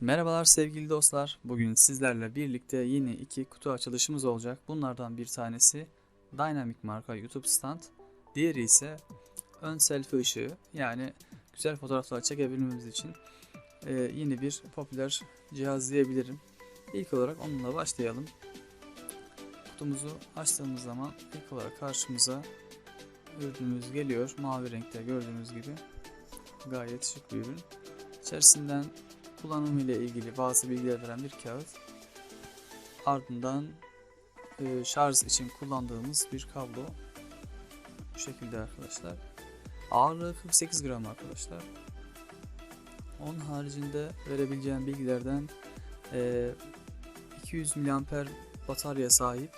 Merhabalar sevgili dostlar. Bugün sizlerle birlikte yeni iki kutu açılışımız olacak. Bunlardan bir tanesi Dynamic marka YouTube stand. Diğeri ise ön selfie ışığı. Yani güzel fotoğraflar çekebilmemiz için e, yeni bir popüler cihaz diyebilirim. İlk olarak onunla başlayalım. Kutumuzu açtığımız zaman ilk olarak karşımıza ürünümüz geliyor. Mavi renkte gördüğünüz gibi. Gayet şık bir ürün. İçerisinden kullanımı ile ilgili bazı bilgiler veren bir kağıt. Ardından e, şarj için kullandığımız bir kablo. Bu şekilde arkadaşlar. Ağırlığı 48 gram arkadaşlar. Onun haricinde verebileceğim bilgilerden e, 200 mAh batarya sahip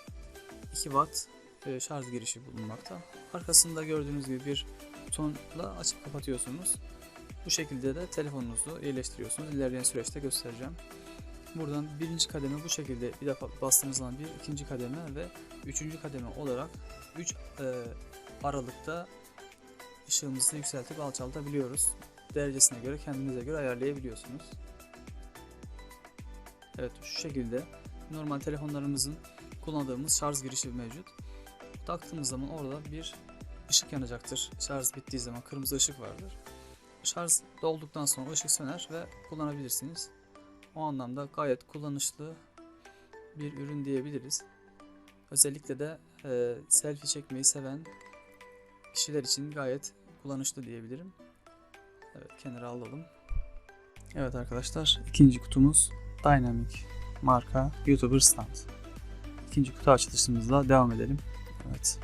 2 watt e, şarj girişi bulunmakta. Arkasında gördüğünüz gibi bir butonla açıp kapatıyorsunuz. Bu şekilde de telefonunuzu iyileştiriyorsunuz. İlerleyen süreçte göstereceğim. Buradan birinci kademe bu şekilde bir defa bastığınız zaman bir, ikinci kademe ve üçüncü kademe olarak 3 aralıkta ışığımızı yükseltip alçaltabiliyoruz. Derecesine göre kendinize göre ayarlayabiliyorsunuz. Evet şu şekilde normal telefonlarımızın kullandığımız şarj girişi mevcut. Taktığımız zaman orada bir ışık yanacaktır. Şarj bittiği zaman kırmızı ışık vardır. Şarj dolduktan sonra ışık söner ve kullanabilirsiniz. O anlamda gayet kullanışlı bir ürün diyebiliriz. Özellikle de e, selfie çekmeyi seven kişiler için gayet kullanışlı diyebilirim. Evet kenara alalım. Evet arkadaşlar ikinci kutumuz Dynamic marka YouTuber stand. İkinci kutu açılışımızla devam edelim. Evet.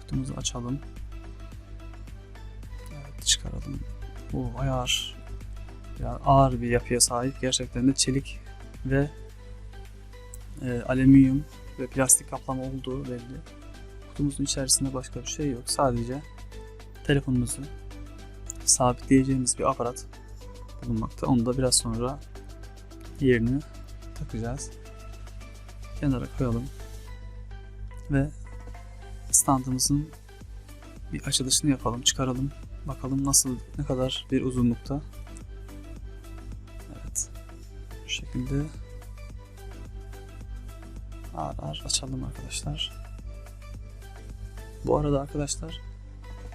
Kutumuzu açalım. Çıkaralım. Bu ağır. Biraz ağır bir yapıya sahip. Gerçekten de çelik ve e, alüminyum ve plastik kaplama olduğu belli. Kutumuzun içerisinde başka bir şey yok. Sadece telefonumuzu sabitleyeceğimiz bir aparat bulunmakta. Onu da biraz sonra yerini takacağız. Kenara koyalım. Ve standımızın bir açılışını yapalım, çıkaralım. Bakalım nasıl, ne kadar bir uzunlukta. Evet. Bu şekilde ağır ağır açalım arkadaşlar. Bu arada arkadaşlar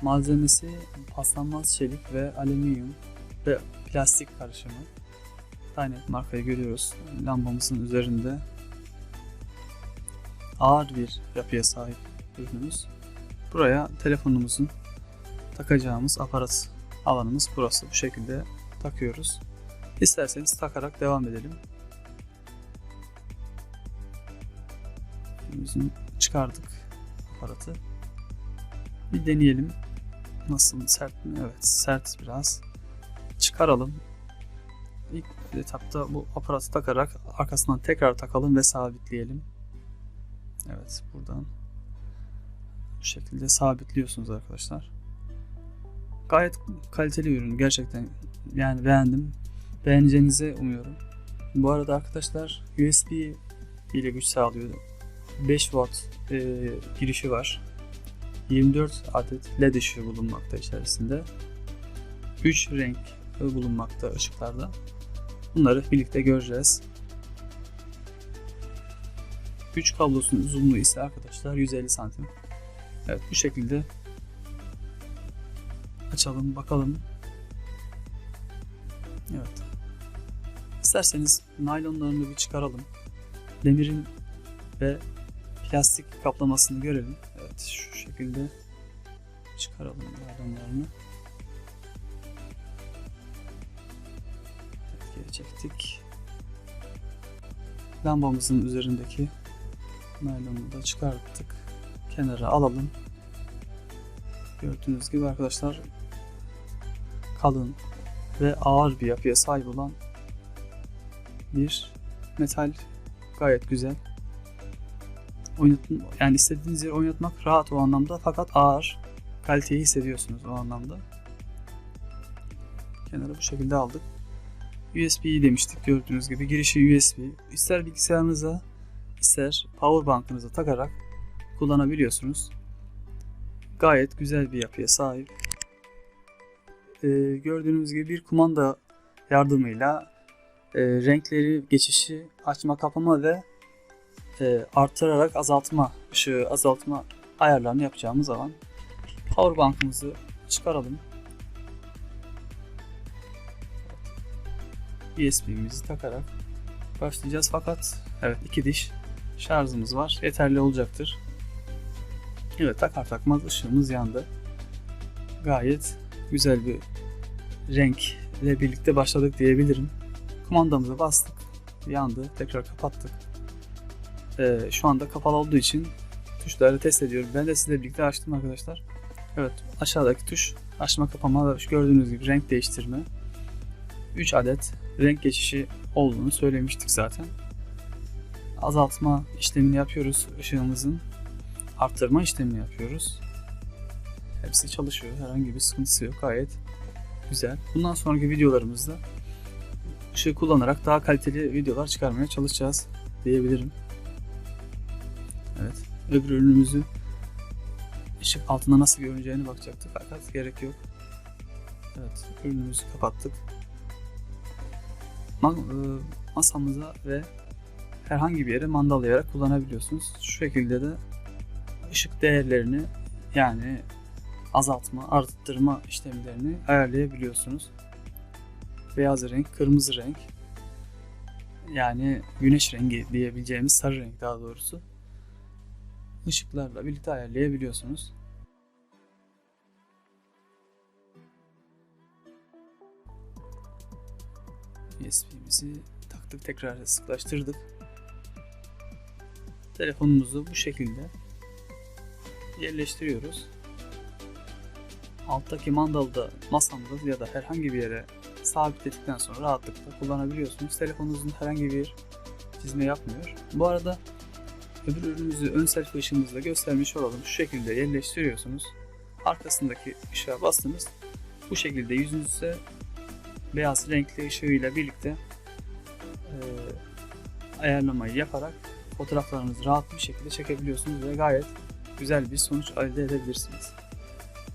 malzemesi paslanmaz çelik ve alüminyum ve plastik karışımı. Dynet markayı görüyoruz. Lambamızın üzerinde ağır bir yapıya sahip ürünümüz. Buraya telefonumuzun takacağımız aparat alanımız burası. Bu şekilde takıyoruz. İsterseniz takarak devam edelim. Elimizin çıkardık aparatı. Bir deneyelim. Nasıl sert mi? Evet sert biraz. Çıkaralım. İlk etapta bu aparatı takarak arkasından tekrar takalım ve sabitleyelim. Evet buradan bu şekilde sabitliyorsunuz arkadaşlar. Gayet kaliteli ürün gerçekten yani beğendim. Beğeneceğinizi umuyorum. Bu arada arkadaşlar USB ile güç sağlıyor. 5 watt e, girişi var. 24 adet led ışığı bulunmakta içerisinde. 3 renk bulunmakta ışıklarda. Bunları birlikte göreceğiz. Güç kablosunun uzunluğu ise arkadaşlar 150 santim. Evet bu şekilde açalım bakalım. Evet. İsterseniz naylonlarını bir çıkaralım. Demirin ve plastik kaplamasını görelim. Evet şu şekilde çıkaralım naylonlarını. Evet, geri çektik. Lambamızın üzerindeki naylonu da çıkarttık. Kenara alalım. Gördüğünüz gibi arkadaşlar kalın ve ağır bir yapıya sahip olan bir metal gayet güzel. Oynatın, yani istediğiniz yere oynatmak rahat o anlamda fakat ağır kaliteyi hissediyorsunuz o anlamda. Kenara bu şekilde aldık. USB'yi demiştik gördüğünüz gibi girişi USB. İster bilgisayarınıza ister power bankınıza takarak kullanabiliyorsunuz. Gayet güzel bir yapıya sahip. Ee, gördüğünüz gibi bir kumanda yardımıyla e, renkleri geçişi açma kapama ve e, artırarak azaltma ışığı azaltma ayarlarını yapacağımız zaman powerbank'ımızı çıkaralım. USB'mizi takarak başlayacağız fakat evet iki diş şarjımız var yeterli olacaktır. Evet takar takmaz ışığımız yandı. Gayet güzel bir renkle birlikte başladık diyebilirim. Kumandamıza bastık. Yandı. Tekrar kapattık. Ee, şu anda kapalı olduğu için tuşları test ediyorum. Ben de sizle birlikte açtım arkadaşlar. Evet aşağıdaki tuş açma kapama gördüğünüz gibi renk değiştirme. 3 adet renk geçişi olduğunu söylemiştik zaten. Azaltma işlemini yapıyoruz ışığımızın. Arttırma işlemini yapıyoruz. Hepsi çalışıyor. Herhangi bir sıkıntısı yok. Gayet güzel. Bundan sonraki videolarımızda ışığı kullanarak daha kaliteli videolar çıkarmaya çalışacağız diyebilirim. Evet. Öbür ürünümüzü ışık altında nasıl görüneceğini bakacaktık fakat gerek yok. Evet. Ürünümüzü kapattık. E, masamıza ve herhangi bir yere mandalayarak kullanabiliyorsunuz. Şu şekilde de ışık değerlerini yani azaltma, arttırma işlemlerini ayarlayabiliyorsunuz. Beyaz renk, kırmızı renk yani güneş rengi diyebileceğimiz sarı renk daha doğrusu ışıklarla birlikte ayarlayabiliyorsunuz. USB'mizi taktık tekrar sıklaştırdık. Telefonumuzu bu şekilde yerleştiriyoruz. Alttaki mandalda masamda ya da herhangi bir yere sabitledikten sonra rahatlıkla kullanabiliyorsunuz. Telefonunuzun herhangi bir çizme yapmıyor. Bu arada öbür ürünümüzü ön selfie ışığımızla göstermiş olalım. Şu şekilde yerleştiriyorsunuz. Arkasındaki ışığa bastınız. Bu şekilde yüzünüze beyaz renkli ışığıyla birlikte e, ayarlamayı yaparak fotoğraflarınızı rahat bir şekilde çekebiliyorsunuz ve gayet güzel bir sonuç elde edebilirsiniz.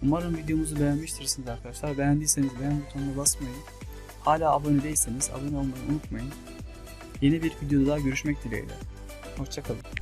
Umarım videomuzu beğenmiştirsiniz arkadaşlar. Beğendiyseniz beğen butonuna basmayı, hala abone değilseniz abone olmayı unutmayın. Yeni bir videoda daha görüşmek dileğiyle. Hoşçakalın.